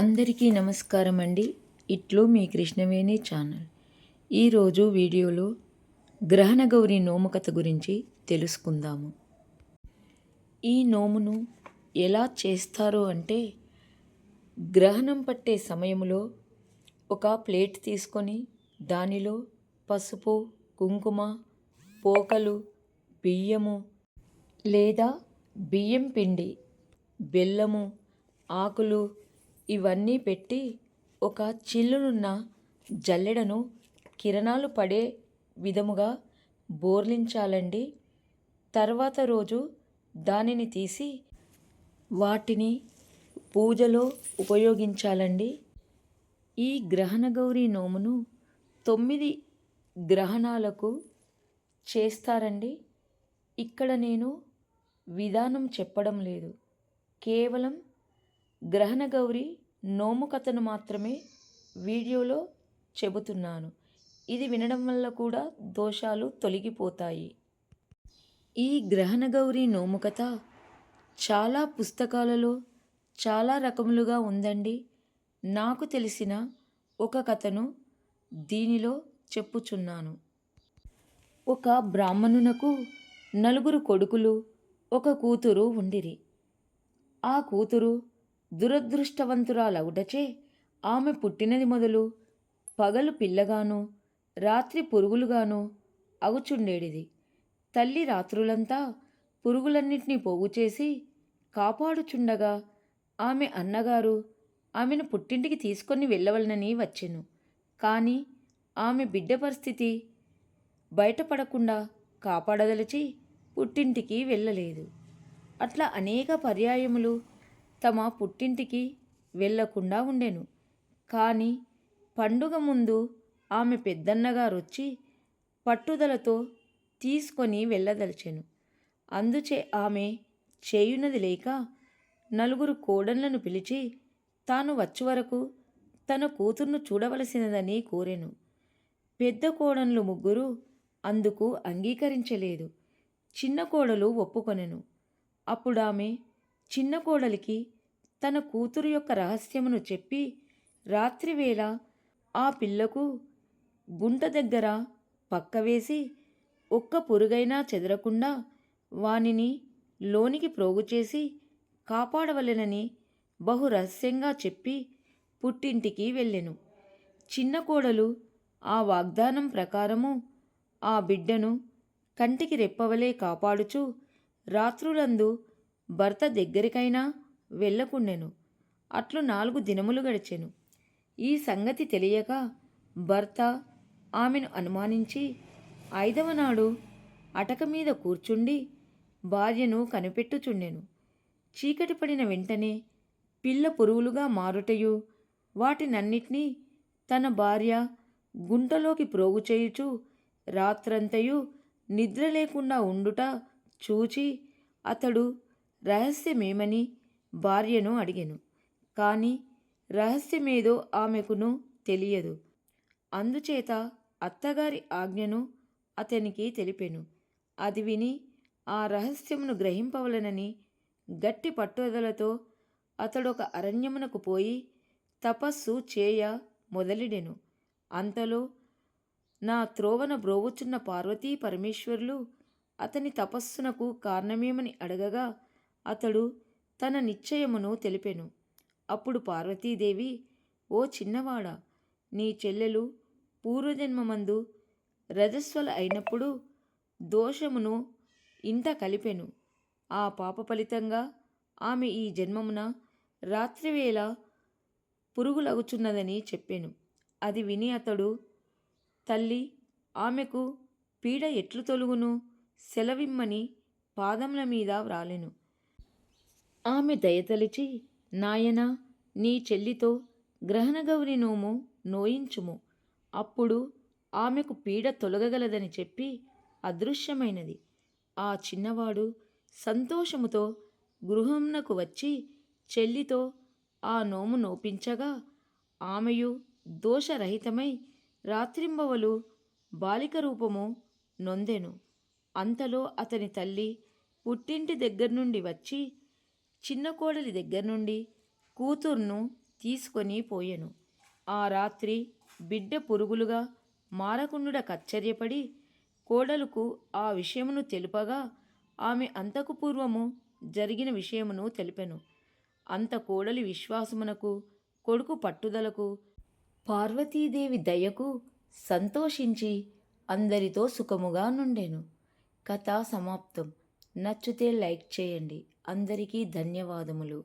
అందరికీ నమస్కారం అండి ఇట్లు మీ కృష్ణవేణి ఛానల్. ఈరోజు వీడియోలో గ్రహణ గౌరి నోము కథ గురించి తెలుసుకుందాము. ఈ నోమును ఎలా చేస్తారు అంటే గ్రహణం పట్టే సమయంలో ఒక ప్లేట్ తీసుకొని దానిలో పసుపు కుంకుమ పోకలు బియ్యము లేదా బియ్యం పిండి బెల్లము ఆకులు ఇవన్నీ పెట్టి ఒక చిల్లునున్న జల్లెడను కిరణాలు పడే విధముగా బోర్లించాలండి. తర్వాత రోజు దానిని తీసి వాటిని పూజలో ఉపయోగించాలండి. ఈ గ్రహణ గౌరి నోమును తొమ్మిది గ్రహణాలకు చేస్తారండి. ఇక్కడ నేను విధానం చెప్పడం లేదు. కేవలం గ్రహణ గౌరి నోము కథను మాత్రమే వీడియోలో చెబుతున్నాను. ఇది వినడం వల్ల కూడా దోషాలు తొలగిపోతాయి. ఈ గ్రహణ గౌరి నోము కథ చాలా పుస్తకాలలో చాలా రకములుగా ఉందండి. నాకు తెలిసిన ఒక కథను దీనిలో చెప్పుచున్నాను. ఒక బ్రాహ్మణునకు నలుగురు కొడుకులు ఒక కూతురు ఉండిరి. ఆ కూతురు దురదృష్టవంతురాలవుటచే ఆమె పుట్టినది మొదలు పగలు పిల్లగాను రాత్రి పురుగులుగాను అగుచుండేడిది. తల్లి రాత్రులంతా పురుగులన్నింటినీ పోగు చేసి కాపాడుచుండగా ఆమె అన్నగారు ఆమెను పుట్టింటికి తీసుకొని వెళ్ళవలనని వచ్చెను. కానీ ఆమె బిడ్డ పరిస్థితి బయటపడకుండా కాపాడదలిచి పుట్టింటికి వెళ్ళలేదు. అట్లా అనేక పర్యాయములు తమ పుట్టింటికి వెళ్ళకుండా ఉండెను. కానీ పండుగ ముందు ఆమె పెద్దన్నగారు వచ్చి పట్టుదలతో తీసుకొని వెళ్ళదలిచెను. అందుచే ఆమె చేయునది లేక నలుగురు కోడళ్ళను పిలిచి తాను వచ్చే వరకు తన కూతుర్ను చూడవలసినదని కోరెను. పెద్ద కోడన్లు ముగ్గురు అందుకు అంగీకరించలేదు. చిన్న కోడలు ఒప్పుకొనెను. అప్పుడు ఆమె చిన్న కోడలికి తన కూతురు యొక్క రహస్యమును చెప్పి రాత్రివేళ ఆ పిల్లకు గుంట దగ్గర పక్కవేసి ఒక్క పురుగైనా చెదరకుండా వానిని లోనికి ప్రోగుచేసి కాపాడవలెనని బహు రహస్యంగా చెప్పి పుట్టింటికి వెళ్ళెను. చిన్న కోడలు ఆ వాగ్దానం ప్రకారము ఆ బిడ్డను కంటికి రెప్పవలే కాపాడుచు రాత్రులందు భర్త దగ్గరికైనా వెళ్ళకుండెను. అట్లు నాలుగు దినములు గడిచెను. ఈ సంగతి తెలియక భర్త ఆమెను అనుమానించి ఐదవ నాడు అటక మీద కూర్చుండి భార్యను కనిపెట్టుచుండెను. చీకటి పడిన వెంటనే పిల్ల పురుగులుగా మారుటయు వాటినన్నిటినీ తన భార్య గుంటలోకి ప్రోగు చేయుచు రాత్రంతయు నిద్ర లేకుండా ఉండుట చూచి అతడు రహస్యమేమని భార్యను అడిగెను. కానీ రహస్యమేదో ఆమెకును తెలియదు. అందుచేత అత్తగారి ఆజ్ఞను అతనికి తెలిపెను. అది విని ఆ రహస్యమును గ్రహింపవలనని గట్టి పట్టుదలతో అతడొక అరణ్యమునకు పోయి తపస్సు చేయ మొదలిడెను. అంతలో నా త్రోవన బ్రోవుచున్న పార్వతీ పరమేశ్వరులు అతని తపస్సునకు కారణమేమని అడగగా అతడు తన నిశ్చయమును తెలిపెను. అప్పుడు పార్వతీదేవి ఓ చిన్నవాడా నీ చెల్లెలు పూర్వజన్మమందు రజస్వల అయినప్పుడు దోషమును ఇంట కలిపెను. ఆ పాప ఫలితంగా ఆమె ఈ జన్మమున రాత్రివేళ పురుగులగుచున్నదని చెప్పాను. అది విని అతడు తల్లి ఆమెకు పీడ ఎట్లు తొలుగును? సెలవిమ్మని పాదముల మీద వ్రాలెను. ఆమె దయతలిచి నాయనా నీ చెల్లితో గ్రహణగౌరి నోము నోయించుము. అప్పుడు ఆమెకు పీడ తొలగగలదని చెప్పి అదృశ్యమైనది. ఆ చిన్నవాడు సంతోషముతో గృహంనకు వచ్చి చెల్లితో ఆ నోము నోపించగా ఆమెయు దోషరహితమై రాత్రింబవలు బాలిక రూపము నొందెను. అంతలో అతని తల్లి పుట్టింటి దగ్గర నుండి వచ్చి చిన్న కోడలి దగ్గర నుండి కూతుర్ను తీసుకొని పోయెను. ఆ రాత్రి బిడ్డ పురుగులుగా మారకుండుడ కచ్చర్యపడి కోడలుకు ఆ విషయమును తెలుపగా ఆమె అంతకు పూర్వము జరిగిన విషయమును తెలిపెను. అంత కోడలి విశ్వాసమునకు కొడుకు పట్టుదలకు పార్వతీదేవి దయకు సంతోషించి అందరితో సుఖముగా నుండెను. కథ సమాప్తం. నచ్చితే లైక్ చేయండి. అందరికీ ధన్యవాదములు.